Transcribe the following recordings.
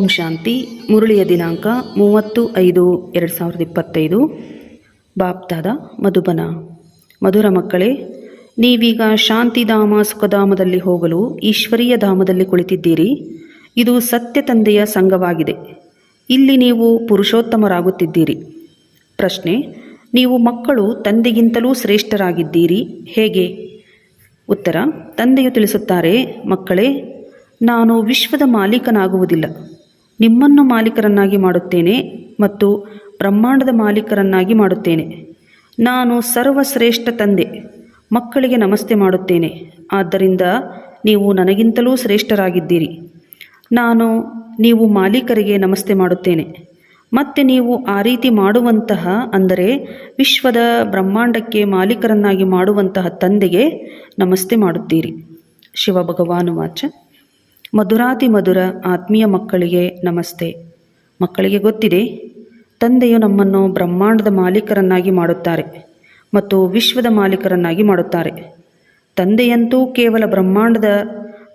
ಓಂ ಶಾಂತಿ, ಮುರಳಿಯ ದಿನಾಂಕ ಮೂವತ್ತು ಐದು ಎರಡು ಸಾವಿರದ ಇಪ್ಪತ್ತೈದು. ಬಾಪ್ತಾದ ಮಧುಬನ. ಮಧುರ ಮಕ್ಕಳೇ, ನೀವೀಗ ಶಾಂತಿಧಾಮ ಸುಖಧಾಮದಲ್ಲಿ ಹೋಗಲು ಈಶ್ವರೀಯ ಧಾಮದಲ್ಲಿ ಕುಳಿತಿದ್ದೀರಿ. ಇದು ಸತ್ಯ ತಂದೆಯ ಸಂಘವಾಗಿದೆ. ಇಲ್ಲಿ ನೀವು ಪುರುಷೋತ್ತಮರಾಗುತ್ತಿದ್ದೀರಿ. ಪ್ರಶ್ನೆ, ನೀವು ಮಕ್ಕಳು ತಂದೆಗಿಂತಲೂ ಶ್ರೇಷ್ಠರಾಗಿದ್ದೀರಿ, ಹೇಗೆ? ಉತ್ತರ, ತಂದೆಯು ತಿಳಿಸುತ್ತಾರೆ, ಮಕ್ಕಳೇ, ನಾನು ವಿಶ್ವದ ಮಾಲೀಕನಾಗುವುದಿಲ್ಲ. ನಿಮ್ಮನ್ನು ಮಾಲೀಕರನ್ನಾಗಿ ಮಾಡುತ್ತೇನೆ ಮತ್ತು ಬ್ರಹ್ಮಾಂಡದ ಮಾಲೀಕರನ್ನಾಗಿ ಮಾಡುತ್ತೇನೆ. ನಾನು ಸರ್ವಶ್ರೇಷ್ಠ ತಂದೆ, ಮಕ್ಕಳಿಗೆ ನಮಸ್ತೆ ಮಾಡುತ್ತೇನೆ. ಆದ್ದರಿಂದ ನೀವು ನನಗಿಂತಲೂ ಶ್ರೇಷ್ಠರಾಗಿದ್ದೀರಿ. ನಾನು ನೀವು ಮಾಲೀಕರಿಗೆ ನಮಸ್ತೆ ಮಾಡುತ್ತೇನೆ. ಮತ್ತೆ ನೀವು ಆ ರೀತಿ ಮಾಡುವಂತಹ, ಅಂದರೆ ವಿಶ್ವದ ಬ್ರಹ್ಮಾಂಡಕ್ಕೆ ಮಾಲೀಕರನ್ನಾಗಿ ಮಾಡುವಂತಹ ತಂದೆಗೆ ನಮಸ್ತೆ ಮಾಡುತ್ತೀರಿ. ಶಿವ ಭಗವಾನು ವಾಚ ಮಧುರಾತಿ ಮಧುರ ಆತ್ಮೀಯ ಮಕ್ಕಳಿಗೆ ನಮಸ್ತೆ. ಮಕ್ಕಳಿಗೆ ಗೊತ್ತಿದೆ, ತಂದೆಯು ನಮ್ಮನ್ನು ಬ್ರಹ್ಮಾಂಡದ ಮಾಲೀಕರನ್ನಾಗಿ ಮಾಡುತ್ತಾರೆ ಮತ್ತು ವಿಶ್ವದ ಮಾಲೀಕರನ್ನಾಗಿ ಮಾಡುತ್ತಾರೆ. ತಂದೆಯಂತೂ ಕೇವಲ ಬ್ರಹ್ಮಾಂಡದ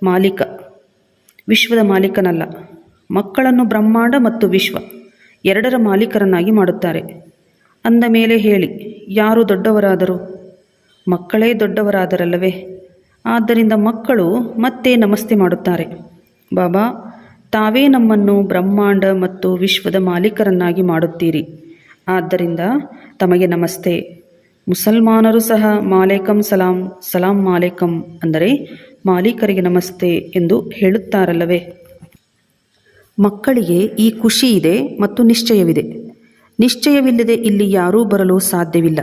ಮಾಲೀಕ, ವಿಶ್ವದ ಮಾಲೀಕನಲ್ಲ, ಮಕ್ಕಳನ್ನು ಬ್ರಹ್ಮಾಂಡ ಮತ್ತು ವಿಶ್ವ ಎರಡರ ಮಾಲೀಕರನ್ನಾಗಿ ಮಾಡುತ್ತಾರೆ. ಅಂದ ಮೇಲೆ ಹೇಳಿ, ಯಾರು ದೊಡ್ಡವರಾದರು? ಮಕ್ಕಳೇ ದೊಡ್ಡವರಾದರಲ್ಲವೇ? ಆದ್ದರಿಂದ ಮಕ್ಕಳು ಮತ್ತೆ ನಮಸ್ತೆ ಮಾಡುತ್ತಾರೆ. ಬಾಬಾ, ತಾವೇ ನಮ್ಮನ್ನು ಬ್ರಹ್ಮಾಂಡ ಮತ್ತು ವಿಶ್ವದ ಮಾಲೀಕರನ್ನಾಗಿ ಮಾಡುತ್ತೀರಿ. ಆದ್ದರಿಂದ ತಮಗೆ ನಮಸ್ತೆ. ಮುಸಲ್ಮಾನರು ಸಹ ಮಾಲೇಕಂ ಸಲಾಂ ಸಲಾಂ ಮಾಲೇಕಂ ಅಂದರೆ ಮಾಲೀಕರಿಗೆ ನಮಸ್ತೆ ಎಂದು ಹೇಳುತ್ತಾರಲ್ಲವೇ? ಮಕ್ಕಳಿಗೆ ಈ ಖುಷಿ ಇದೆ ಮತ್ತು ನಿಶ್ಚಯವಿದೆ. ನಿಶ್ಚಯವಿಲ್ಲದೆ ಇಲ್ಲಿ ಯಾರೂ ಬರಲು ಸಾಧ್ಯವಿಲ್ಲ.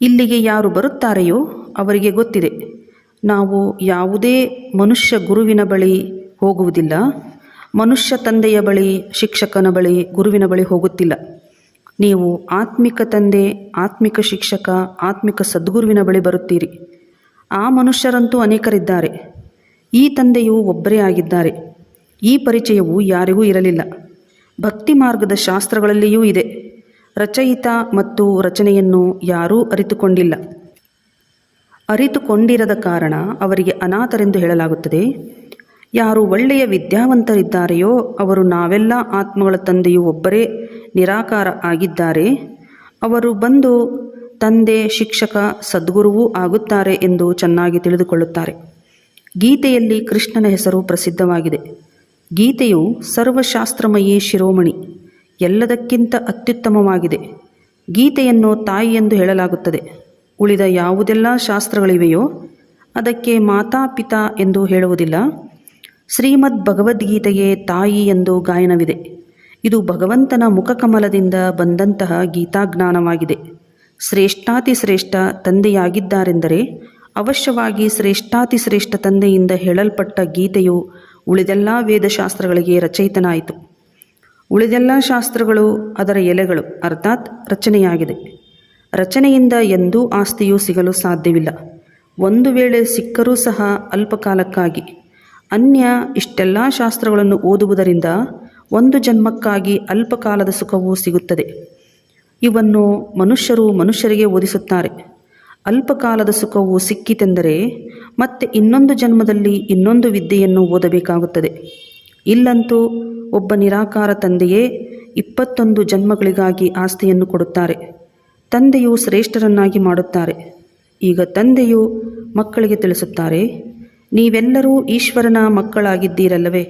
ಇಲ್ಲಿಗೆ ಯಾರು ಬರುತ್ತಾರೆಯೋ ಅವರಿಗೆ ಗೊತ್ತಿದೆ. ನಾವು ಯಾವುದೇ ಮನುಷ್ಯ ಗುರುವಿನ ಬಳಿ ಹೋಗುವುದಿಲ್ಲ, ಮನುಷ್ಯ ತಂದೆಯ ಬಳಿ, ಶಿಕ್ಷಕನ ಬಳಿ, ಗುರುವಿನ ಬಳಿ ಹೋಗುತ್ತಿಲ್ಲ. ನೀವು ಆತ್ಮಿಕ ತಂದೆ, ಆತ್ಮಿಕ ಶಿಕ್ಷಕ, ಆತ್ಮಿಕ ಸದ್ಗುರುವಿನ ಬಳಿ ಬರುತ್ತೀರಿ. ಆ ಮನುಷ್ಯರಂತೂ ಅನೇಕರಿದ್ದಾರೆ. ಈ ತಂದೆಯು ಒಬ್ಬರೇ ಆಗಿದ್ದಾರೆ. ಈ ಪರಿಚಯವು ಯಾರಿಗೂ ಇರಲಿಲ್ಲ. ಭಕ್ತಿ ಮಾರ್ಗದ ಶಾಸ್ತ್ರಗಳಲ್ಲಿಯೂ ಇದೆ. ರಚಯಿತ ಮತ್ತು ರಚನೆಯನ್ನು ಯಾರೂ ಅರಿತುಕೊಂಡಿಲ್ಲ. ಅರಿತುಕೊಂಡಿರದ ಕಾರಣ ಅವರಿಗೆ ಅನಾಥರೆಂದು ಹೇಳಲಾಗುತ್ತದೆ. ಯಾರು ಒಳ್ಳೆಯ ವಿದ್ಯಾವಂತರಿದ್ದಾರೆಯೋ ಅವರು ನಾವೆಲ್ಲ ಆತ್ಮಗಳ ತಂದೆಯು ಒಬ್ಬರೇ ನಿರಾಕಾರ ಆಗಿದ್ದಾರೆ. ಅವರು ಬಂದು ತಂದೆ, ಶಿಕ್ಷಕ, ಸದ್ಗುರುವೂ ಆಗುತ್ತಾರೆ ಎಂದು ಚೆನ್ನಾಗಿ ತಿಳಿದುಕೊಳ್ಳುತ್ತಾರೆ. ಗೀತೆಯಲ್ಲಿ ಕೃಷ್ಣನ ಹೆಸರು ಪ್ರಸಿದ್ಧವಾಗಿದೆ. ಗೀತೆಯು ಸರ್ವಶಾಸ್ತ್ರಮಯಿ ಶಿರೋಮಣಿ, ಎಲ್ಲದಕ್ಕಿಂತ ಅತ್ಯುತ್ತಮವಾಗಿದೆ. ಗೀತೆಯನ್ನು ತಾಯಿ ಎಂದು ಹೇಳಲಾಗುತ್ತದೆ. ಉಳಿದ ಯಾವುದೆಲ್ಲ ಶಾಸ್ತ್ರಗಳಿವೆಯೋ ಅದಕ್ಕೆ ಮಾತಾ ಪಿತಾ ಎಂದು ಹೇಳುವುದಿಲ್ಲ. ಶ್ರೀಮದ್ ಭಗವದ್ಗೀತೆಗೆ ತಾಯಿ ಎಂದು ಗಾಯನವಿದೆ. ಇದು ಭಗವಂತನ ಮುಖಕಮಲದಿಂದ ಬಂದಂತಹ ಗೀತಾಜ್ಞಾನವಾಗಿದೆ. ಶ್ರೇಷ್ಠಾತಿ ಶ್ರೇಷ್ಠ ತಂದೆಯಾಗಿದ್ದಾರೆಂದರೆ ಅವಶ್ಯವಾಗಿ ಶ್ರೇಷ್ಠಾತಿ ಶ್ರೇಷ್ಠ ತಂದೆಯಿಂದ ಹೇಳಲ್ಪಟ್ಟ ಗೀತೆಯು ಉಳಿದೆಲ್ಲ ವೇದಶಾಸ್ತ್ರಗಳಿಗೆ ರಚಯಿತನಾಯಿತು. ಉಳಿದೆಲ್ಲ ಶಾಸ್ತ್ರಗಳು ಅದರ ಎಲೆಗಳು, ಅರ್ಥಾತ್ ರಚನೆಯಾಗಿದೆ. ರಚನೆಯಿಂದ ಎಂದೂ ಆಸ್ತಿಯು ಸಿಗಲು ಸಾಧ್ಯವಿಲ್ಲ. ಒಂದು ವೇಳೆ ಸಿಕ್ಕರೂ ಸಹ ಅಲ್ಪಕಾಲಕ್ಕಾಗಿ. ಅನ್ಯ ಇಷ್ಟೆಲ್ಲ ಶಾಸ್ತ್ರಗಳನ್ನು ಓದುವುದರಿಂದ ಒಂದು ಜನ್ಮಕ್ಕಾಗಿ ಅಲ್ಪಕಾಲದ ಸುಖವೂ ಸಿಗುತ್ತದೆ. ಇವನ್ನು ಮನುಷ್ಯರು ಮನುಷ್ಯರಿಗೆ ಓದಿಸುತ್ತಾರೆ. ಅಲ್ಪಕಾಲದ ಸುಖವು ಸಿಕ್ಕಿತೆಂದರೆ ಮತ್ತೆ ಇನ್ನೊಂದು ಜನ್ಮದಲ್ಲಿ ಇನ್ನೊಂದು ವಿದ್ಯೆಯನ್ನು ಓದಬೇಕಾಗುತ್ತದೆ. ಇಲ್ಲಂತೂ ಒಬ್ಬ ನಿರಾಕಾರ ತಂದೆಯೇ ಇಪ್ಪತ್ತೊಂದು ಜನ್ಮಗಳಿಗಾಗಿ ಆಸ್ತಿಯನ್ನು ಕೊಡುತ್ತಾರೆ. ತಂದೆಯು ಶ್ರೇಷ್ಠರನ್ನಾಗಿ ಮಾಡುತ್ತಾರೆ. ಈಗ ತಂದೆಯು ಮಕ್ಕಳಿಗೆ ತಿಳಿಸುತ್ತಾರೆ, ನೀವೆಲ್ಲರೂ ಈಶ್ವರನ ಮಕ್ಕಳಾಗಿದ್ದೀರಲ್ಲವೇ?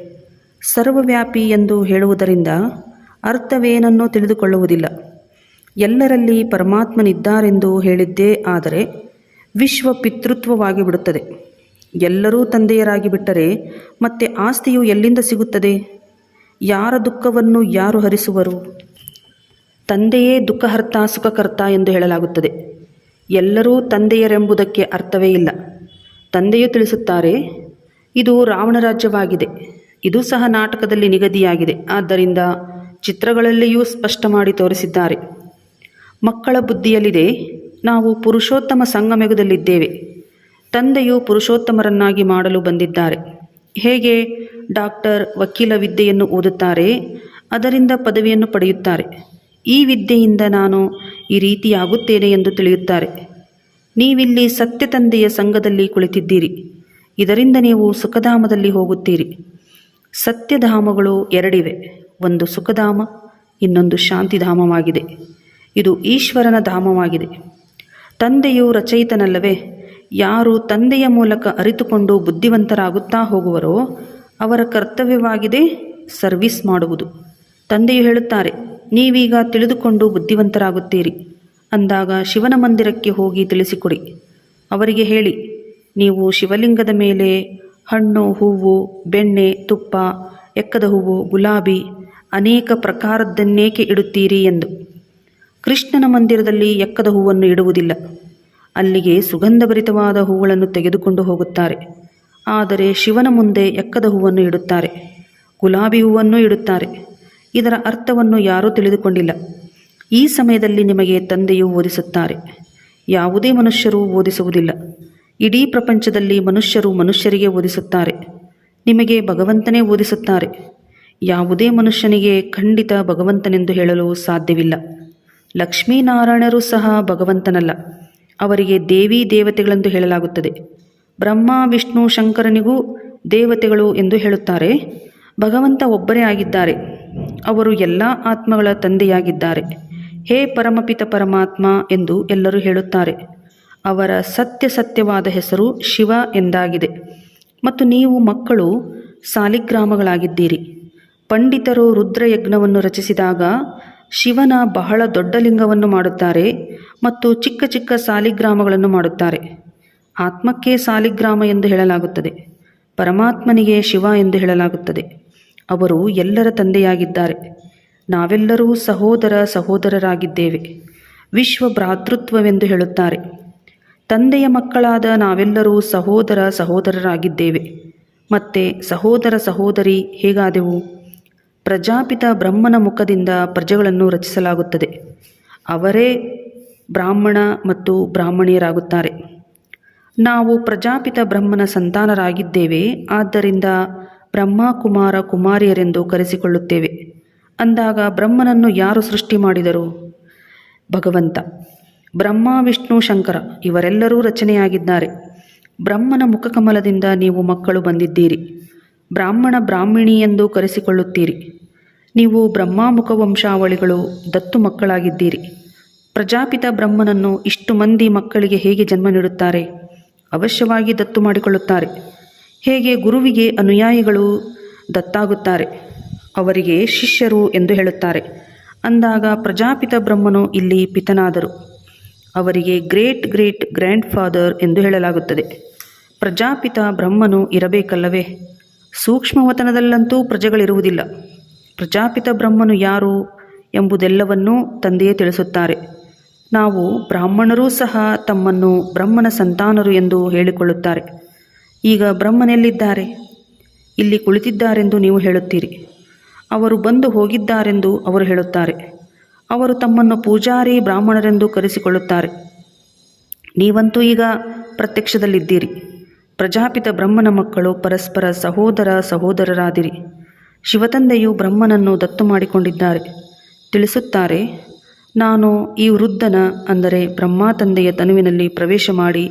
ಸರ್ವವ್ಯಾಪಿ ಎಂದು ಹೇಳುವುದರಿಂದ ಅರ್ಥವೇನನ್ನೋ ತಿಳಿದುಕೊಳ್ಳುವುದಿಲ್ಲ. ಎಲ್ಲರಲ್ಲಿ ಪರಮಾತ್ಮನಿದ್ದಾರೆಂದು ಹೇಳಿದ್ದೇ ಆದರೆ ವಿಶ್ವ ಪಿತೃತ್ವವಾಗಿ ಬಿಡುತ್ತದೆ. ಎಲ್ಲರೂ ತಂದೆಯರಾಗಿ ಬಿಟ್ಟರೆ ಮತ್ತೆ ಆಸ್ತಿಯು ಎಲ್ಲಿಂದ ಸಿಗುತ್ತದೆ? ಯಾರ ದುಃಖವನ್ನು ಯಾರು ಹರಿಸುವರು? ತಂದೆಯೇ ದುಃಖಹರ್ತ, ಸುಖಕರ್ತ ಎಂದು ಹೇಳಲಾಗುತ್ತದೆ. ಎಲ್ಲರೂ ತಂದೆಯರೆಂಬುದಕ್ಕೆ ಅರ್ಥವೇ ಇಲ್ಲ. ತಂದೆಯು ತಿಳಿಸುತ್ತಾರೆ, ಇದು ರಾವಣ ರಾಜ್ಯವಾಗಿದೆ. ಇದು ಸಹ ನಾಟಕದಲ್ಲಿ ನಿಗದಿಯಾಗಿದೆ. ಆದ್ದರಿಂದ ಚಿತ್ರಗಳಲ್ಲಿಯೂ ಸ್ಪಷ್ಟ ಮಾಡಿ ತೋರಿಸಿದ್ದಾರೆ. ಮಕ್ಕಳ ಬುದ್ಧಿಯಲ್ಲಿದೆ, ನಾವು ಪುರುಷೋತ್ತಮ ಸಂಗಮಯುಗದಲ್ಲಿದ್ದೇವೆ ತಂದೆಯು ಪುರುಷೋತ್ತಮರನ್ನಾಗಿ ಮಾಡಲು ಬಂದಿದ್ದಾರೆ. ಹೇಗೆ? ಡಾಕ್ಟರ್ ವಕೀಲ ವಿದ್ಯೆಯನ್ನು ಓದುತ್ತಾರೆ, ಅದರಿಂದ ಪದವಿಯನ್ನು ಪಡೆಯುತ್ತಾರೆ. ಈ ವಿದ್ಯೆಯಿಂದ ನಾನು ಈ ರೀತಿಯಾಗುತ್ತೇನೆ ಎಂದು ತಿಳಿಯುತ್ತಾರೆ. ನೀವಿಲ್ಲಿ ಸತ್ಯ ತಂದೆಯ ಸಂಘದಲ್ಲಿ ಕುಳಿತಿದ್ದೀರಿ. ಇದರಿಂದ ನೀವು ಸುಖಧಾಮದಲ್ಲಿ ಹೋಗುತ್ತೀರಿ. ಸತ್ಯಧಾಮಗಳು ಎರಡಿವೆ. ಒಂದು ಸುಖಧಾಮ, ಇನ್ನೊಂದು ಶಾಂತಿಧಾಮವಾಗಿದೆ. ಇದು ಈಶ್ವರನ ಧಾಮವಾಗಿದೆ. ತಂದೆಯು ರಚಯಿತನಲ್ಲವೇ? ಯಾರು ತಂದೆಯ ಮೂಲಕ ಅರಿತುಕೊಂಡು ಬುದ್ಧಿವಂತರಾಗುತ್ತಾ ಹೋಗುವರೋ ಅವರ ಕರ್ತವ್ಯವಾಗಿದೆ ಸರ್ವಿಸ್ ಮಾಡುವುದು. ತಂದೆಯು ಹೇಳುತ್ತಾರೆ ನೀವೀಗ ತಿಳಿದುಕೊಂಡು ಬುದ್ಧಿವಂತರಾಗುತ್ತೀರಿ. ಅಂದಾಗ ಶಿವನ ಮಂದಿರಕ್ಕೆ ಹೋಗಿ ತಿಳಿಸಿಕೊಡಿ. ಅವರಿಗೆ ಹೇಳಿ, ನೀವು ಶಿವಲಿಂಗದ ಮೇಲೆ ಹಣ್ಣು, ಹೂವು, ಬೆಣ್ಣೆ, ತುಪ್ಪ, ಎಕ್ಕದ ಹೂವು, ಗುಲಾಬಿ ಅನೇಕ ಪ್ರಕಾರದ್ದನ್ನೇಕೆ ಇಡುತ್ತೀರಿ ಎಂದು. ಕೃಷ್ಣನ ಮಂದಿರದಲ್ಲಿ ಎಕ್ಕದ ಹೂವನ್ನು ಇಡುವುದಿಲ್ಲ. ಅಲ್ಲಿಗೆ ಸುಗಂಧಭರಿತವಾದ ಹೂಗಳನ್ನು ತೆಗೆದುಕೊಂಡು ಹೋಗುತ್ತಾರೆ. ಆದರೆ ಶಿವನ ಮುಂದೆ ಎಕ್ಕದ ಹೂವನ್ನು ಇಡುತ್ತಾರೆ. ಗುಲಾಬಿ ಹೂವನ್ನು ಇಡುತ್ತಾರೆ. ಇದರ ಅರ್ಥವನ್ನು ಯಾರೂ ತಿಳಿದುಕೊಂಡಿಲ್ಲ. ಈ ಸಮಯದಲ್ಲಿ ನಿಮಗೆ ತಂದೆಯು ಓದಿಸುತ್ತಾರೆ. ಯಾವುದೇ ಮನುಷ್ಯರು ಓದಿಸುವುದಿಲ್ಲ. ಇಡೀ ಪ್ರಪಂಚದಲ್ಲಿ ಮನುಷ್ಯರು ಮನುಷ್ಯರಿಗೆ ಓದಿಸುತ್ತಾರೆ. ನಿಮಗೆ ಭಗವಂತನೇ ಓದಿಸುತ್ತಾರೆ. ಯಾವುದೇ ಮನುಷ್ಯನಿಗೆ ಖಂಡಿತ ಭಗವಂತನೆಂದು ಹೇಳಲು ಸಾಧ್ಯವಿಲ್ಲ. ಲಕ್ಷ್ಮೀನಾರಾಯಣರು ಸಹ ಭಗವಂತನಲ್ಲ. ಅವರಿಗೆ ದೇವಿ ದೇವತೆಗಳೆಂದು ಹೇಳಲಾಗುತ್ತದೆ. ಬ್ರಹ್ಮ, ವಿಷ್ಣು, ಶಂಕರನಿಗೂ ದೇವತೆಗಳು ಎಂದು ಹೇಳುತ್ತಾರೆ. ಭಗವಂತ ಒಬ್ಬರೇ ಆಗಿದ್ದಾರೆ. ಅವರು ಎಲ್ಲ ಆತ್ಮಗಳ ತಂದೆಯಾಗಿದ್ದಾರೆ. ಹೇ ಪರಮಪಿತ ಪರಮಾತ್ಮ ಎಂದು ಎಲ್ಲರೂ ಹೇಳುತ್ತಾರೆ. ಅವರ ಸತ್ಯ ಸತ್ಯವಾದ ಹೆಸರು ಶಿವ ಎಂದಾಗಿದೆ. ಮತ್ತು ನೀವು ಮಕ್ಕಳು ಸಾಲಿಗ್ರಾಮಗಳಾಗಿದ್ದೀರಿ. ಪಂಡಿತರು ರುದ್ರಯಜ್ಞವನ್ನು ರಚಿಸಿದಾಗ ಶಿವನ ಬಹಳ ದೊಡ್ಡ ಲಿಂಗವನ್ನು ಮಾಡುತ್ತಾರೆ ಮತ್ತು ಚಿಕ್ಕ ಚಿಕ್ಕ ಸಾಲಿಗ್ರಾಮಗಳನ್ನು ಮಾಡುತ್ತಾರೆ. ಆತ್ಮಕ್ಕೆ ಸಾಲಿಗ್ರಾಮ ಎಂದು ಹೇಳಲಾಗುತ್ತದೆ. ಪರಮಾತ್ಮನಿಗೆ ಶಿವ ಎಂದು ಹೇಳಲಾಗುತ್ತದೆ. ಅವರು ಎಲ್ಲರ ತಂದೆಯಾಗಿದ್ದಾರೆ. ನಾವೆಲ್ಲರೂ ಸಹೋದರ ಸಹೋದರರಾಗಿದ್ದೇವೆ. ವಿಶ್ವ ಭ್ರಾತೃತ್ವವೆಂದು ಹೇಳುತ್ತಾರೆ. ತಂದೆಯ ಮಕ್ಕಳಾದ ನಾವೆಲ್ಲರೂ ಸಹೋದರ ಸಹೋದರರಾಗಿದ್ದೇವೆ. ಮತ್ತೆ ಸಹೋದರ ಸಹೋದರಿ ಹೇಗಾದೆವು? ಪ್ರಜಾಪಿತ ಬ್ರಹ್ಮನ ಮುಖದಿಂದ ಪ್ರಜೆಗಳನ್ನು ರಚಿಸಲಾಗುತ್ತದೆ. ಅವರೇ ಬ್ರಾಹ್ಮಣ ಮತ್ತು ಬ್ರಾಹ್ಮಣಿಯರಾಗುತ್ತಾರೆ. ನಾವು ಪ್ರಜಾಪಿತ ಬ್ರಹ್ಮನ ಸಂತಾನರಾಗಿದ್ದೇವೆ, ಆದ್ದರಿಂದ ಬ್ರಹ್ಮ ಕುಮಾರ ಕುಮಾರಿಯರೆಂದು ಕರೆಸಿಕೊಳ್ಳುತ್ತೇವೆ. ಅಂದಾಗ ಬ್ರಹ್ಮನನ್ನು ಯಾರು ಸೃಷ್ಟಿ ಮಾಡಿದರು? ಭಗವಂತ. ಬ್ರಹ್ಮ, ವಿಷ್ಣು, ಶಂಕರ ಇವರೆಲ್ಲರೂ ರಚನೆಯಾಗಿದ್ದಾರೆ. ಬ್ರಹ್ಮನ ಮುಖಕಮಲದಿಂದ ನೀವು ಮಕ್ಕಳು ಬಂದಿದ್ದೀರಿ. ಬ್ರಾಹ್ಮಣ ಬ್ರಾಹ್ಮಿಣಿ ಎಂದು ಕರೆಸಿಕೊಳ್ಳುತ್ತೀರಿ. ನೀವು ಬ್ರಹ್ಮಾಮುಖ ವಂಶಾವಳಿಗಳು ದತ್ತು ಮಕ್ಕಳಾಗಿದ್ದೀರಿ. ಪ್ರಜಾಪಿತ ಬ್ರಹ್ಮನನ್ನು ಇಷ್ಟು ಮಂದಿ ಮಕ್ಕಳಿಗೆ ಹೇಗೆ ಜನ್ಮ ನೀಡುತ್ತಾರೆ? ಅವಶ್ಯವಾಗಿ ದತ್ತು ಮಾಡಿಕೊಳ್ಳುತ್ತಾರೆ. ಹೇಗೆ ಗುರುವಿಗೆ ಅನುಯಾಯಿಗಳು ದತ್ತಾಗುತ್ತಾರೆ? ಅವರಿಗೆ ಶಿಷ್ಯರು ಎಂದು ಹೇಳುತ್ತಾರೆ. ಅಂದಾಗ ಪ್ರಜಾಪಿತ ಬ್ರಹ್ಮನು ಇಲ್ಲಿ ಪಿತನಾದರು. ಅವರಿಗೆ ಗ್ರೇಟ್ ಗ್ರೇಟ್ ಗ್ರ್ಯಾಂಡ್ ಫಾದರ್ ಎಂದು ಹೇಳಲಾಗುತ್ತದೆ. ಪ್ರಜಾಪಿತ ಬ್ರಹ್ಮನು ಇರಬೇಕಲ್ಲವೇ? ಸೂಕ್ಷ್ಮವತನದಲ್ಲಂತೂ ಪ್ರಜೆಗಳಿರುವುದಿಲ್ಲ. ಪ್ರಜಾಪಿತ ಬ್ರಹ್ಮನು ಯಾರು ಎಂಬುದೆಲ್ಲವನ್ನೂ ತಂದೆಯೇ ತಿಳಿಸುತ್ತಾರೆ. ನಾವು ಬ್ರಾಹ್ಮಣರೂ ಸಹ ತಮ್ಮನ್ನು ಬ್ರಹ್ಮನ ಸಂತಾನರು ಎಂದು ಹೇಳಿಕೊಳ್ಳುತ್ತಾರೆ. ಈಗ ಬ್ರಹ್ಮನೆಲ್ಲಿದ್ದಾರೆ? ಇಲ್ಲಿ ಕುಳಿತಿದ್ದಾರೆಂದು ನೀವು ಹೇಳುತ್ತೀರಿ. ಅವರು ಬಂದು ಹೋಗಿದ್ದಾರೆಂದು ಅವರು ಹೇಳುತ್ತಾರೆ. ಅವರು ತಮ್ಮನ್ನು ಪೂಜಾರಿ ಬ್ರಾಹ್ಮಣರೆಂದು ಕರೆಸಿಕೊಳ್ಳುತ್ತಾರೆ. ನೀವಂತೂ ಈಗ ಪ್ರತ್ಯಕ್ಷದಲ್ಲಿದ್ದೀರಿ. ಪ್ರಜಾಪಿತ ಬ್ರಹ್ಮನ ಮಕ್ಕಳು ಪರಸ್ಪರ ಸಹೋದರ ಸಹೋದರರಾದಿರಿ. ಶಿವತಂದೆಯು ಬ್ರಹ್ಮನನ್ನು ದತ್ತು ಮಾಡಿಕೊಂಡಿದ್ದಾರೆ. ತಿಳಿಸುತ್ತಾರೆ, ನಾನು ಈ ವೃದ್ಧನ, ಅಂದರೆ ಬ್ರಹ್ಮ ತಂದೆಯ ತನುವಿನಲ್ಲಿ ಪ್ರವೇಶ ಮಾಡಿ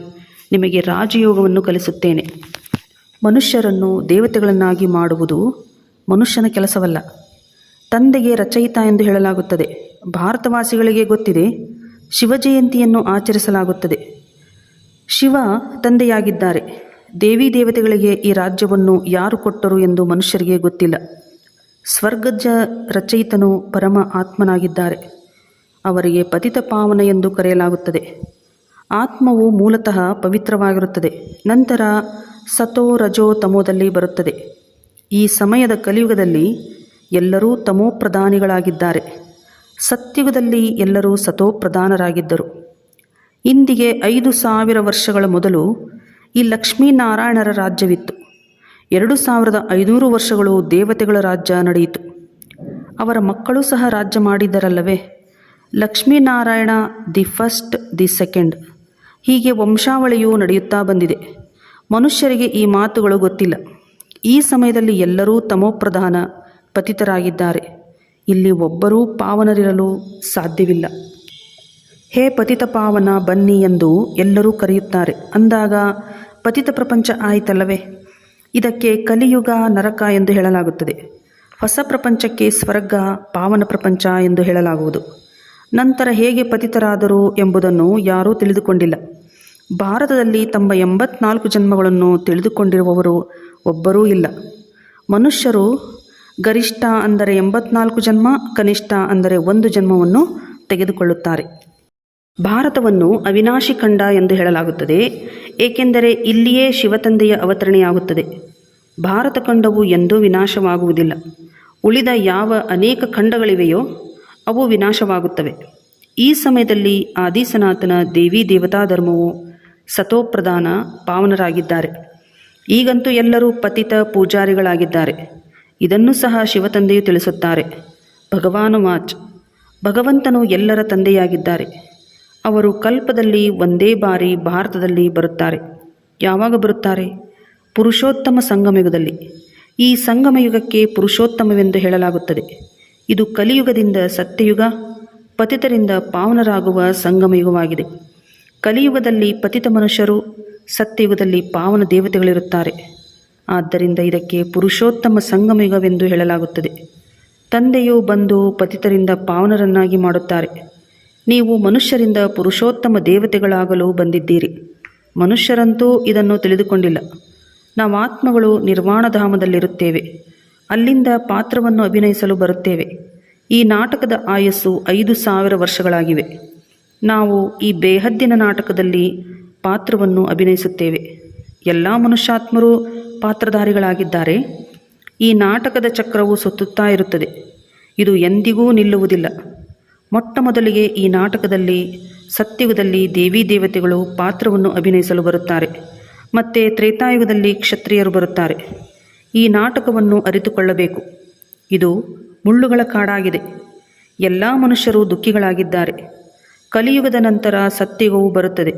ನಿಮಗೆ ರಾಜಯೋಗವನ್ನು ಕಲಿಸುತ್ತೇನೆ. ಮನುಷ್ಯರನ್ನು ದೇವತೆಗಳನ್ನಾಗಿ ಮಾಡುವುದು ಮನುಷ್ಯನ ಕೆಲಸವಲ್ಲ. ತಂದೆಗೆ ರಚಯಿತ ಎಂದು ಹೇಳಲಾಗುತ್ತದೆ. ಭಾರತವಾಸಿಗಳಿಗೆ ಗೊತ್ತಿದೆ, ಶಿವಜಯಂತಿಯನ್ನು ಆಚರಿಸಲಾಗುತ್ತದೆ. ಶಿವ ತಂದೆಯಾಗಿದ್ದಾರೆ. ದೇವಿ ದೇವತೆಗಳಿಗೆ ಈ ರಾಜ್ಯವನ್ನು ಯಾರು ಕೊಟ್ಟರು ಎಂದು ಮನುಷ್ಯರಿಗೆ ಗೊತ್ತಿಲ್ಲ. ಸ್ವರ್ಗಜ ರಚಯಿತನು ಪರಮ ಆತ್ಮನಾಗಿದ್ದಾರೆ. ಅವರಿಗೆ ಪತಿತ ಪಾವನ ಎಂದು ಕರೆಯಲಾಗುತ್ತದೆ. ಆತ್ಮವು ಮೂಲತಃ ಪವಿತ್ರವಾಗಿರುತ್ತದೆ. ನಂತರ ಸತೋ ರಜೋ ತಮೋದಲ್ಲಿ ಬರುತ್ತದೆ. ಈ ಸಮಯದ ಕಲಿಯುಗದಲ್ಲಿ ಎಲ್ಲರೂ ತಮೋಪ್ರಧಾನಿಗಳಾಗಿದ್ದಾರೆ. ಸತ್ಯುಗದಲ್ಲಿ ಎಲ್ಲರೂ ಸತೋಪ್ರಧಾನರಾಗಿದ್ದರು. ಇಂದಿಗೆ ಐದು ಸಾವಿರ ವರ್ಷಗಳ ಮೊದಲು ಈ ಲಕ್ಷ್ಮೀನಾರಾಯಣರ ರಾಜ್ಯವಿತ್ತು. ಎರಡು ಸಾವಿರದ ಐನೂರು ವರ್ಷಗಳು ದೇವತೆಗಳ ರಾಜ್ಯ ನಡೆಯಿತು. ಅವರ ಮಕ್ಕಳು ಸಹ ರಾಜ್ಯ ಮಾಡಿದ್ದರಲ್ಲವೇ? Lakshminarayana the first, the second. ಹೀಗೆ ವಂಶಾವಳಿಯು ನಡೆಯುತ್ತಾ ಬಂದಿದೆ. ಮನುಷ್ಯರಿಗೆ ಈ ಮಾತುಗಳು ಗೊತ್ತಿಲ್ಲ. ಈ ಸಮಯದಲ್ಲಿ ಎಲ್ಲರೂ ತಮೋಪ್ರಧಾನ ಪತಿತರಾಗಿದ್ದಾರೆ. ಇಲ್ಲಿ ಒಬ್ಬರೂ ಪಾವನರಿರಲು ಸಾಧ್ಯವಿಲ್ಲ. ಹೇ ಪತಿತ ಪಾವನ, ಬನ್ನಿ ಎಂದು ಎಲ್ಲರೂ ಕರೆಯುತ್ತಾರೆ. ಅಂದಾಗ ಪತಿತ ಪ್ರಪಂಚ ಆಯಿತಲ್ಲವೇ? ಇದಕ್ಕೆ ಕಲಿಯುಗ ನರಕ ಎಂದು ಹೇಳಲಾಗುತ್ತದೆ. ಹೊಸ ಪ್ರಪಂಚಕ್ಕೆ ಸ್ವರ್ಗ ಪಾವನ ಪ್ರಪಂಚ ಎಂದು ಹೇಳಲಾಗುವುದು. ನಂತರ ಹೇಗೆ ಪತಿತರಾದರು ಎಂಬುದನ್ನು ಯಾರೂ ತಿಳಿದುಕೊಂಡಿಲ್ಲ. ಭಾರತದಲ್ಲಿ ತಮ್ಮ ಎಂಬತ್ನಾಲ್ಕು ಜನ್ಮಗಳನ್ನು ತಿಳಿದುಕೊಂಡಿರುವವರು ಒಬ್ಬರೂ ಇಲ್ಲ. ಮನುಷ್ಯರು ಗರಿಷ್ಠ ಅಂದರೆ ಎಂಬತ್ನಾಲ್ಕು ಜನ್ಮ, ಕನಿಷ್ಠ ಅಂದರೆ ಒಂದು ಜನ್ಮವನ್ನು ತೆಗೆದುಕೊಳ್ಳುತ್ತಾರೆ. ಭಾರತವನ್ನು ಅವಿನಾಶಿ ಖಂಡ ಎಂದು ಹೇಳಲಾಗುತ್ತದೆ, ಏಕೆಂದರೆ ಇಲ್ಲಿಯೇ ಶಿವತಂದೆಯ ಅವತರಣೆಯಾಗುತ್ತದೆ. ಭಾರತ ಖಂಡವು ಎಂದೂ ವಿನಾಶವಾಗುವುದಿಲ್ಲ. ಉಳಿದ ಯಾವ ಅನೇಕ ಖಂಡಗಳಿವೆಯೋ ಅವು ವಿನಾಶವಾಗುತ್ತವೆ. ಈ ಸಮಯದಲ್ಲಿ ಆದಿಸನಾತನ ದೇವಿ ದೇವತಾ ಧರ್ಮವು ಸತೋಪ್ರಧಾನ ಪಾವನರಾಗಿದ್ದಾರೆ. ಈಗಂತೂ ಎಲ್ಲರೂ ಪತಿತ ಪೂಜಾರಿಗಳಾಗಿದ್ದಾರೆ. ಇದನ್ನು ಸಹ ಶಿವತಂದೆಯು ತಿಳಿಸುತ್ತಾರೆ. ಭಗವಾನು ವಾಚ್. ಭಗವಂತನು ಎಲ್ಲರ ತಂದೆಯಾಗಿದ್ದಾರೆ. ಅವರು ಕಲ್ಪದಲ್ಲಿ ಒಂದೇ ಬಾರಿ ಭಾರತದಲ್ಲಿ ಬರುತ್ತಾರೆ. ಯಾವಾಗ ಬರುತ್ತಾರೆ? ಪುರುಷೋತ್ತಮ ಸಂಗಮಯುಗದಲ್ಲಿ. ಈ ಸಂಗಮಯುಗಕ್ಕೆ ಪುರುಷೋತ್ತಮವೆಂದು ಹೇಳಲಾಗುತ್ತದೆ. ಇದು ಕಲಿಯುಗದಿಂದ ಸತ್ಯಯುಗ, ಪತಿತರಿಂದ ಪಾವನರಾಗುವ ಸಂಗಮಯುಗವಾಗಿದೆ. ಕಲಿಯುಗದಲ್ಲಿ ಪತಿತ ಮನುಷ್ಯರು, ಸತ್ಯಯುಗದಲ್ಲಿ ಪಾವನ ದೇವತೆಗಳಿರುತ್ತಾರೆ. ಆದ್ದರಿಂದ ಇದಕ್ಕೆ ಪುರುಷೋತ್ತಮ ಸಂಗಮಯುಗವೆಂದು ಹೇಳಲಾಗುತ್ತದೆ. ತಂದೆಯು ಬಂದು ಪತಿತರಿಂದ ಪಾವನರನ್ನಾಗಿ ಮಾಡುತ್ತಾರೆ. ನೀವು ಮನುಷ್ಯರಿಂದ ಪುರುಷೋತ್ತಮ ದೇವತೆಗಳಾಗಲು ಬಂದಿದ್ದೀರಿ. ಮನುಷ್ಯರಂತೂ ಇದನ್ನು ತಿಳಿದುಕೊಂಡಿಲ್ಲ. ನಾವು ಆತ್ಮಗಳು ನಿರ್ವಾಣಧಾಮದಲ್ಲಿರುತ್ತೇವೆ. ಅಲ್ಲಿಂದ ಪಾತ್ರವನ್ನು ಅಭಿನಯಿಸಲು ಬರುತ್ತೇವೆ. ಈ ನಾಟಕದ ಆಯಸ್ಸು ಐದು ಸಾವಿರ ವರ್ಷಗಳಾಗಿವೆ. ನಾವು ಈ ಬೇಹದ್ದಿನ ನಾಟಕದಲ್ಲಿ ಪಾತ್ರವನ್ನು ಅಭಿನಯಿಸುತ್ತೇವೆ. ಎಲ್ಲ ಮನುಷ್ಯಾತ್ಮರು ಪಾತ್ರಧಾರಿಗಳಾಗಿದ್ದಾರೆ. ಈ ನಾಟಕದ ಚಕ್ರವು ಸುತ್ತುತ್ತಾ ಇರುತ್ತದೆ. ಇದು ಎಂದಿಗೂ ನಿಲ್ಲುವುದಿಲ್ಲ. ಮೊಟ್ಟ ಮೊದಲಿಗೆ ಈ ನಾಟಕದಲ್ಲಿ ಸತ್ಯಯುಗದಲ್ಲಿ ದೇವಿ ದೇವತೆಗಳು ಪಾತ್ರವನ್ನು ಅಭಿನಯಿಸಲು ಬರುತ್ತಾರೆ. ಮತ್ತು ತ್ರೇತಾಯುಗದಲ್ಲಿ ಕ್ಷತ್ರಿಯರು ಬರುತ್ತಾರೆ. ಈ ನಾಟಕವನ್ನು ಅರಿತುಕೊಳ್ಳಬೇಕು. ಇದು ಮುಳ್ಳುಗಳ ಕಾಡಾಗಿದೆ. ಎಲ್ಲ ಮನುಷ್ಯರು ದುಃಖಿಗಳಾಗಿದ್ದಾರೆ. ಕಲಿಯುಗದ ನಂತರ ಸತ್ಯಯುಗವು ಬರುತ್ತದೆ.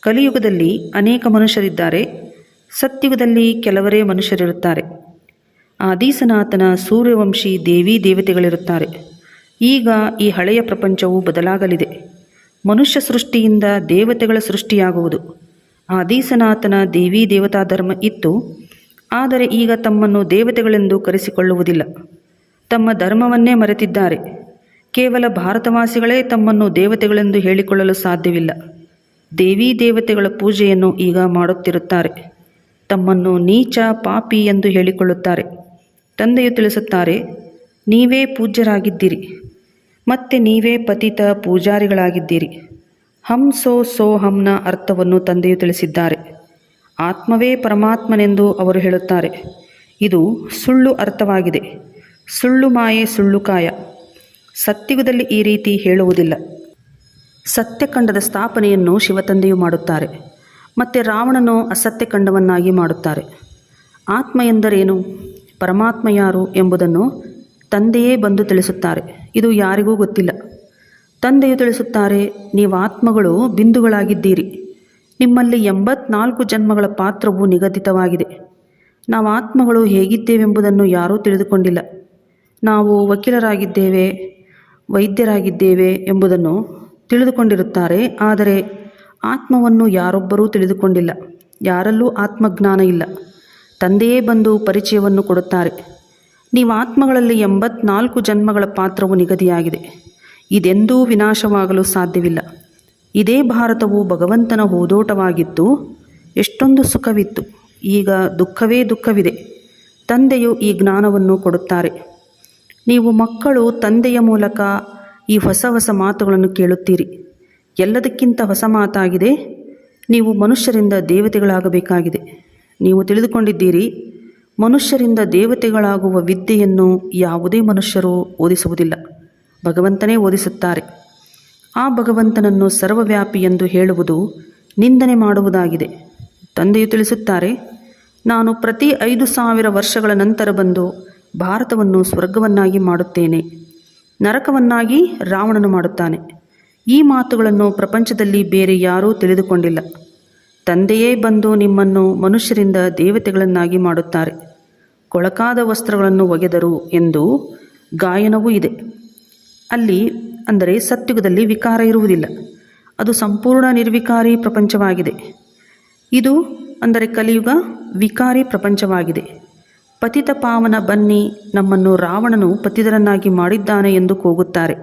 ಕಲಿಯುಗದಲ್ಲಿ ಅನೇಕ ಮನುಷ್ಯರಿದ್ದಾರೆ. ಸತ್ಯಯುಗದಲ್ಲಿ ಕೆಲವರೇ ಮನುಷ್ಯರಿರುತ್ತಾರೆ. ಆದೀಸನಾಥನ ಸೂರ್ಯವಂಶಿ ದೇವಿ ದೇವತೆಗಳಿರುತ್ತಾರೆ. ಈಗ ಈ ಹಳೆಯ ಪ್ರಪಂಚವು ಬದಲಾಗಲಿದೆ. ಮನುಷ್ಯ ಸೃಷ್ಟಿಯಿಂದ ದೇವತೆಗಳ ಸೃಷ್ಟಿಯಾಗುವುದು. ಆದೀಸನಾಥನ ದೇವಿ ದೇವತಾ ಧರ್ಮ ಇತ್ತು. ಆದರೆ ಈಗ ತಮ್ಮನ್ನು ದೇವತೆಗಳೆಂದು ಕರೆಸಿಕೊಳ್ಳುವುದಿಲ್ಲ. ತಮ್ಮ ಧರ್ಮವನ್ನೇ ಮರೆತಿದ್ದಾರೆ. ಕೇವಲ ಭಾರತವಾಸಿಗಳೇ ತಮ್ಮನ್ನು ದೇವತೆಗಳೆಂದು ಹೇಳಿಕೊಳ್ಳಲು ಸಾಧ್ಯವಿಲ್ಲ. ದೇವಿ ದೇವತೆಗಳ ಪೂಜೆಯನ್ನು ಈಗ ಮಾಡುತ್ತಿರುತ್ತಾರೆ. ತಮ್ಮನ್ನು ನೀಚ ಪಾಪಿ ಎಂದು ಹೇಳಿಕೊಳ್ಳುತ್ತಾರೆ. ತಂದೆಯು ತಿಳಿಸುತ್ತಾರೆ, ನೀವೇ ಪೂಜ್ಯರಾಗಿದ್ದೀರಿ. ಮತ್ತೆ ನೀವೇ ಪತಿತ ಪೂಜಾರಿಗಳಾಗಿದ್ದೀರಿ. ಹಂ ಸೋ ಸೋ ಹಂನ ಅರ್ಥವನ್ನು ತಂದೆಯು ತಿಳಿಸಿದ್ದಾರೆ. ಆತ್ಮವೇ ಪರಮಾತ್ಮನೆಂದು ಅವರು ಹೇಳುತ್ತಾರೆ. ಇದು ಸುಳ್ಳು ಅರ್ಥವಾಗಿದೆ. ಸುಳ್ಳು ಮಾಯೆ ಸುಳ್ಳು ಕಾಯ. ಸತ್ಯುಗದಲ್ಲಿ ಈ ರೀತಿ ಹೇಳುವುದಿಲ್ಲ. ಸತ್ಯಖಂಡದ ಸ್ಥಾಪನೆಯನ್ನು ಶಿವತಂದೆಯು ಮಾಡುತ್ತಾರೆ. ಮತ್ತು ರಾವಣನು ಅಸತ್ಯಖಂಡವನ್ನಾಗಿ ಮಾಡುತ್ತಾರೆ. ಆತ್ಮ ಎಂದರೇನು? ಪರಮಾತ್ಮ ಯಾರು ಎಂಬುದನ್ನು ತಂದೆಯೇ ಬಂದು ತಿಳಿಸುತ್ತಾರೆ. ಇದು ಯಾರಿಗೂ ಗೊತ್ತಿಲ್ಲ. ತಂದೆಯು ತಿಳಿಸುತ್ತಾರೆ ನೀವು ಆತ್ಮಗಳು ಬಿಂದುಗಳಾಗಿದ್ದೀರಿ. ನಿಮ್ಮಲ್ಲಿ ಎಂಬತ್ನಾಲ್ಕು ಜನ್ಮಗಳ ಪಾತ್ರವು ನಿಗದಿತವಾಗಿದೆ. ನಾವು ಆತ್ಮಗಳು ಹೇಗಿದ್ದೇವೆಂಬುದನ್ನು ಯಾರೂ ತಿಳಿದುಕೊಂಡಿಲ್ಲ. ನಾವು ವಕೀಲರಾಗಿದ್ದೇವೆ ವೈದ್ಯರಾಗಿದ್ದೇವೆ ಎಂಬುದನ್ನು ತಿಳಿದುಕೊಂಡಿರುತ್ತಾರೆ. ಆದರೆ ಆತ್ಮವನ್ನು ಯಾರೊಬ್ಬರೂ ತಿಳಿದುಕೊಂಡಿಲ್ಲ. ಯಾರಲ್ಲೂ ಆತ್ಮಜ್ಞಾನ ಇಲ್ಲ. ತಂದೆಯೇ ಬಂದು ಪರಿಚಯವನ್ನು ಕೊಡುತ್ತಾರೆ. ನೀವು ಆತ್ಮಗಳಲ್ಲಿ ಎಂಬತ್ನಾಲ್ಕು ಜನ್ಮಗಳ ಪಾತ್ರವು ನಿಗದಿಯಾಗಿದೆ. ಇದೆಂದೂ ವಿನಾಶವಾಗಲು ಸಾಧ್ಯವಿಲ್ಲ. ಇದೇ ಭಾರತವು ಭಗವಂತನ ಹೋದೋಟವಾಗಿತ್ತು. ಎಷ್ಟೊಂದು ಸುಖವಿತ್ತು. ಈಗ ದುಃಖವೇ ದುಃಖವಿದೆ. ತಂದೆಯು ಈ ಜ್ಞಾನವನ್ನು ಕೊಡುತ್ತಾರೆ. ನೀವು ಮಕ್ಕಳು ತಂದೆಯ ಮೂಲಕ ಈ ಹೊಸ ಹೊಸ ಮಾತುಗಳನ್ನು ಕೇಳುತ್ತೀರಿ. ಎಲ್ಲದಕ್ಕಿಂತ ಹೊಸ ಮಾತಾಗಿದೆ, ನೀವು ಮನುಷ್ಯರಿಂದ ದೇವತೆಗಳಾಗಬೇಕಾಗಿದೆ. ನೀವು ತಿಳಿದುಕೊಂಡಿದ್ದೀರಿ, ಮನುಷ್ಯರಿಂದ ದೇವತೆಗಳಾಗುವ ವಿದ್ಯೆಯನ್ನು ಯಾವುದೇ ಮನುಷ್ಯರು ಓದಿಸುವುದಿಲ್ಲ. ಭಗವಂತನೇ ಓದಿಸುತ್ತಾರೆ. ಆ ಭಗವಂತನನ್ನು ಸರ್ವವ್ಯಾಪಿ ಎಂದು ಹೇಳುವುದು ನಿಂದನೆ ಮಾಡುವುದಾಗಿದೆ. ತಂದೆಯು ತಿಳಿಸುತ್ತಾರೆ, ನಾನು ಪ್ರತಿ ಐದು ಸಾವಿರ ವರ್ಷಗಳ ನಂತರ ಬಂದು ಭಾರತವನ್ನು ಸ್ವರ್ಗವನ್ನಾಗಿ ಮಾಡುತ್ತೇನೆ. ನರಕವನ್ನಾಗಿ ರಾವಣನು ಮಾಡುತ್ತಾನೆ. ಈ ಮಾತುಗಳನ್ನು ಪ್ರಪಂಚದಲ್ಲಿ ಬೇರೆ ಯಾರೂ ತಿಳಿದುಕೊಂಡಿಲ್ಲ. ತಂದೆಯೇ ಬಂದು ನಿಮ್ಮನ್ನು ಮನುಷ್ಯರಿಂದ ದೇವತೆಗಳನ್ನಾಗಿ ಮಾಡುತ್ತಾರೆ. ಕೊಳಕಾದ ವಸ್ತ್ರಗಳನ್ನು ಒಗೆದರು ಎಂದು ಗಾಯನವೂ ಇದೆ. ಅಲ್ಲಿ, ಅಂದರೆ ಸತ್ಯುಗದಲ್ಲಿ ವಿಕಾರ ಇರುವುದಿಲ್ಲ. ಅದು ಸಂಪೂರ್ಣ ನಿರ್ವಿಕಾರಿ ಪ್ರಪಂಚವಾಗಿದೆ. ಇದು, ಅಂದರೆ ಕಲಿಯುಗ, ವಿಕಾರಿ ಪ್ರಪಂಚವಾಗಿದೆ. ಪತಿತ ಪಾವನ ಬನ್ನಿ, ನಮ್ಮನ್ನು ರಾವಣನು ಪತಿತರನ್ನಾಗಿ ಮಾಡಿದ್ದಾನೆ ಎಂದು ಕೂಗುತ್ತಾರೆ.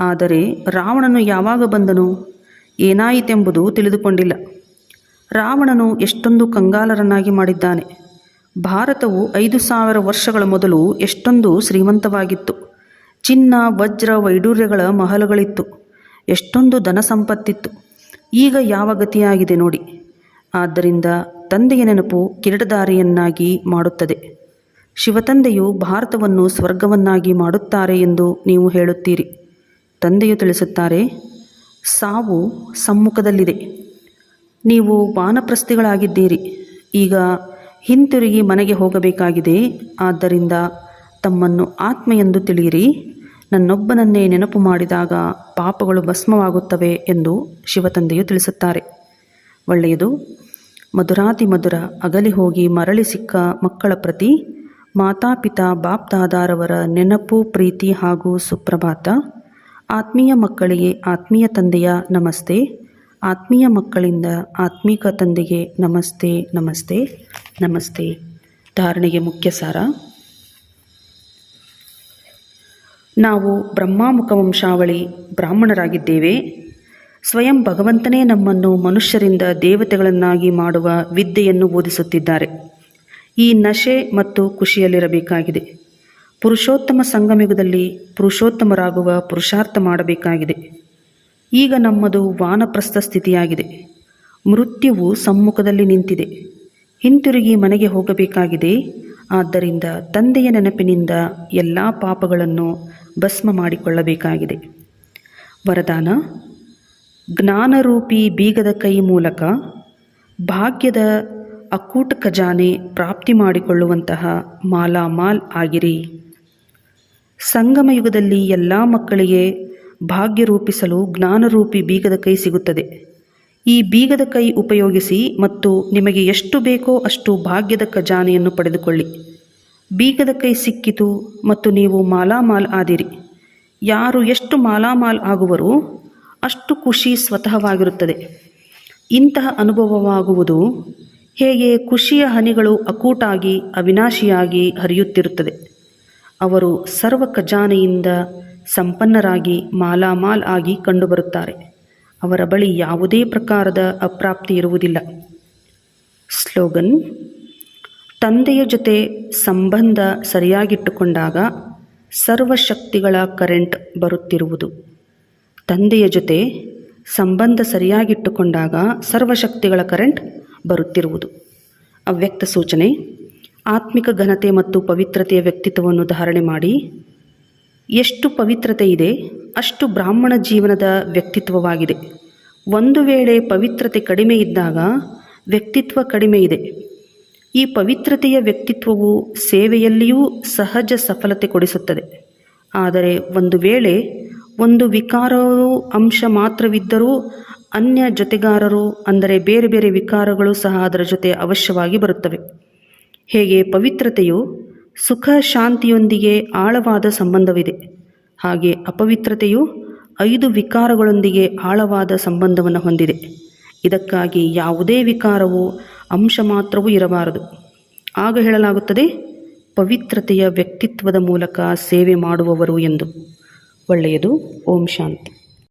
ಆದರೆ ರಾವಣನು ಯಾವಾಗ ಬಂದನು? ಏನಾಯಿತೆಂಬುದು ತಿಳಿದುಕೊಂಡಿಲ್ಲ. ರಾವಣನು ಎಷ್ಟೊಂದು ಕಂಗಾಲರನ್ನಾಗಿ ಮಾಡಿದ್ದಾನೆ. ಭಾರತವು ಐದು ಸಾವಿರ ವರ್ಷಗಳ ಮೊದಲು ಎಷ್ಟೊಂದು ಶ್ರೀಮಂತವಾಗಿತ್ತು. ಚಿನ್ನ, ವಜ್ರ, ವೈಡೂರ್ಯಗಳ ಮಹಲುಗಳಿತ್ತು. ಎಷ್ಟೊಂದು ಧನ ಸಂಪತ್ತಿತ್ತು. ಈಗ ಯಾವ ಗತಿಯಾಗಿದೆ ನೋಡಿ. ಆದ್ದರಿಂದ ತಂದೆಯ ನೆನಪು ಕಿರಡದಾರಿಯನ್ನಾಗಿ ಮಾಡುತ್ತದೆ. ಶಿವತಂದೆಯು ಭಾರತವನ್ನು ಸ್ವರ್ಗವನ್ನಾಗಿ ಮಾಡುತ್ತಾರೆ ಎಂದು ನೀವು ಹೇಳುತ್ತೀರಿ. ತಂದೆಯು ತಿಳಿಸುತ್ತಾರೆ, ಸಾವು ಸಮ್ಮುಖದಲ್ಲಿದೆ. ನೀವು ವಾನಪ್ರಸ್ಥಿಗಳಾಗಿದ್ದೀರಿ. ಈಗ ಹಿಂತಿರುಗಿ ಮನೆಗೆ ಹೋಗಬೇಕಾಗಿದೆ. ಆದ್ದರಿಂದ ತಮ್ಮನ್ನು ಆತ್ಮ ಎಂದು ತಿಳಿಯಿರಿ. ನನ್ನೊಬ್ಬನನ್ನೇ ನೆನಪು ಮಾಡಿದಾಗ ಪಾಪಗಳು ಭಸ್ಮವಾಗುತ್ತವೆ ಎಂದು ಶಿವತಂದೆಯು ತಿಳಿಸುತ್ತಾರೆ. ಒಳ್ಳೆಯದು, ಮಧುರಾತಿ ಮಧುರ ಅಗಲಿ ಹೋಗಿ ಮರಳಿ ಸಿಕ್ಕ ಮಕ್ಕಳ ಪ್ರತಿ ಮಾತಾಪಿತಾ ಬಾಪ್ದಾದಾರವರ ನೆನಪು, ಪ್ರೀತಿ ಹಾಗೂ ಸುಪ್ರಭಾತ. ಆತ್ಮೀಯ ಮಕ್ಕಳಿಗೆ ಆತ್ಮೀಯ ತಂದೆಯ ನಮಸ್ತೆ. ಆತ್ಮೀಯ ಮಕ್ಕಳಿಂದ ಆತ್ಮೀಕ ತಂದೆಗೆ ನಮಸ್ತೆ ನಮಸ್ತೆ ನಮಸ್ತೆ. ಧಾರಣೆಗೆ ಮುಖ್ಯ ಸಾರ. ನಾವು ಬ್ರಹ್ಮಾಮುಖ ವಂಶಾವಳಿ ಬ್ರಾಹ್ಮಣರಾಗಿದ್ದೇವೆ. ಸ್ವಯಂ ಭಗವಂತನೇ ನಮ್ಮನ್ನು ಮನುಷ್ಯರಿಂದ ದೇವತೆಗಳನ್ನಾಗಿ ಮಾಡುವ ವಿದ್ಯೆಯನ್ನು ಬೋಧಿಸುತ್ತಿದ್ದಾರೆ. ಈ ನಶೆ ಮತ್ತು ಖುಷಿಯಲ್ಲಿರಬೇಕಾಗಿದೆ. ಪುರುಷೋತ್ತಮ ಸಂಗಮಯುಗದಲ್ಲಿ ಪುರುಷೋತ್ತಮರಾಗುವ ಪುರುಷಾರ್ಥ ಮಾಡಬೇಕಾಗಿದೆ. ಈಗ ನಮ್ಮದು ವಾನಪ್ರಸ್ಥ ಸ್ಥಿತಿಯಾಗಿದೆ. ಮೃತ್ಯುವು ಸಮ್ಮುಖದಲ್ಲಿ ನಿಂತಿದೆ. ಹಿಂತಿರುಗಿ ಮನೆಗೆ ಹೋಗಬೇಕಾಗಿದೆ. ಆದ್ದರಿಂದ ತಂದೆಯ ನೆನಪಿನಿಂದ ಎಲ್ಲ ಪಾಪಗಳನ್ನು ಭಸ್ಮ ಮಾಡಿಕೊಳ್ಳಬೇಕಾಗಿದೆ. ವರದಾನ, ಜ್ಞಾನರೂಪಿ ಬೀಗದ ಕೈ ಮೂಲಕ ಭಾಗ್ಯದ ಅಕೂಟ ಖಜಾನೆ ಪ್ರಾಪ್ತಿ ಮಾಡಿಕೊಳ್ಳುವಂತಹ ಮಾಲಾಮಾಲ್ ಆಗಿರಿ. ಸಂಗಮಯುಗದಲ್ಲಿ ಎಲ್ಲ ಮಕ್ಕಳಿಗೆ ಭಾಗ್ಯ ರೂಪಿಸಲು ಜ್ಞಾನರೂಪಿ ಬೀಗದ ಕೈ ಸಿಗುತ್ತದೆ. ಈ ಬೀಗದ ಕೈ ಉಪಯೋಗಿಸಿ ಮತ್ತು ನಿಮಗೆ ಎಷ್ಟು ಬೇಕೋ ಅಷ್ಟು ಭಾಗ್ಯದ ಖಜಾನೆಯನ್ನು ಪಡೆದುಕೊಳ್ಳಿ. ಬೀಗದ ಕೈ ಸಿಕ್ಕಿತು ಮತ್ತು ನೀವು ಮಾಲಾಮಾಲ್ ಆದಿರಿ. ಯಾರು ಎಷ್ಟು ಮಾಲಾಮಾಲ್ ಆಗುವರೋ ಅಷ್ಟು ಖುಷಿ ಸ್ವತಃವಾಗಿರುತ್ತದೆ. ಇಂತಹ ಅನುಭವವಾಗುವುದು ಹೇಗೆ ಖುಷಿಯ ಹನಿಗಳು ಅಕೂಟಾಗಿ, ಅವಿನಾಶಿಯಾಗಿ ಹರಿಯುತ್ತಿರುತ್ತದೆ. ಅವರು ಸರ್ವ ಖಜಾನೆಯಿಂದ ಸಂಪನ್ನರಾಗಿ, ಮಾಲಾಮಾಲ್ ಆಗಿ ಕಂಡುಬರುತ್ತಾರೆ. ಅವರ ಬಳಿ ಯಾವುದೇ ಪ್ರಕಾರದ ಅಪ್ರಾಪ್ತಿ ಇರುವುದಿಲ್ಲ. ಸ್ಲೋಗನ್, ತಂದೆಯ ಜೊತೆ ಸಂಬಂಧ ಸರಿಯಾಗಿಟ್ಟುಕೊಂಡಾಗ ಸರ್ವಶಕ್ತಿಗಳ ಕರೆಂಟ್ ಬರುತ್ತಿರುವುದು. ತಂದೆಯ ಜೊತೆ ಸಂಬಂಧ ಸರಿಯಾಗಿಟ್ಟುಕೊಂಡಾಗ ಸರ್ವಶಕ್ತಿಗಳ ಕರೆಂಟ್ ಬರುತ್ತಿರುವುದು. ಅವ್ಯಕ್ತ ಸೂಚನೆ, ಆತ್ಮಿಕ ಘನತೆ ಮತ್ತು ಪವಿತ್ರತೆಯ ವ್ಯಕ್ತಿತ್ವವನ್ನು ಧಾರಣೆ ಮಾಡಿ, ಎಷ್ಟು ಪವಿತ್ರತೆ ಇದೆ, ಅಷ್ಟು ಬ್ರಾಹ್ಮಣ ಜೀವನದ ವ್ಯಕ್ತಿತ್ವವಾಗಿದೆ. ಒಂದು ವೇಳೆ ಪವಿತ್ರತೆ ಕಡಿಮೆ ಇದ್ದಾಗ ವ್ಯಕ್ತಿತ್ವ ಕಡಿಮೆ ಇದೆ. ಈ ಪವಿತ್ರತೆಯ ವ್ಯಕ್ತಿತ್ವವು ಸೇವೆಯಲ್ಲಿಯೂ ಸಹಜ ಸಫಲತೆ ಕೊಡಿಸುತ್ತದೆ. ಆದರೆ ಒಂದು ವೇಳೆ ಒಂದು ವಿಕಾರವು ಅಂಶ ಮಾತ್ರವಿದ್ದರೂ ಅನ್ಯ ಜೊತೆಗಾರರು ಅಂದರೆ ಬೇರೆ ಬೇರೆ ವಿಕಾರಗಳು ಸಹ ಅದರ ಜೊತೆ ಅವಶ್ಯವಾಗಿ ಬರುತ್ತವೆ. ಹೇಗೆ? ಪವಿತ್ರತೆಯು ಸುಖ ಶಾಂತಿಯೊಂದಿಗೆ ಆಳವಾದ ಸಂಬಂಧವಿದೆ. ಹಾಗೆ ಅಪವಿತ್ರತೆಯು ಐದು ವಿಕಾರಗಳೊಂದಿಗೆ ಆಳವಾದ ಸಂಬಂಧವನ್ನು ಹೊಂದಿದೆ. ಇದಕ್ಕಾಗಿ ಯಾವುದೇ ವಿಕಾರವು ಅಂಶ ಮಾತ್ರವೂ ಇರಬಾರದು. ಆಗ ಹೇಳಲಾಗುತ್ತದೆ, ಪವಿತ್ರತೆಯ ವ್ಯಕ್ತಿತ್ವದ ಮೂಲಕ ಸೇವೆ ಮಾಡುವವರು ಎಂದು. ಒಳ್ಳೆಯದು. ಓಂ ಶಾಂತಿ.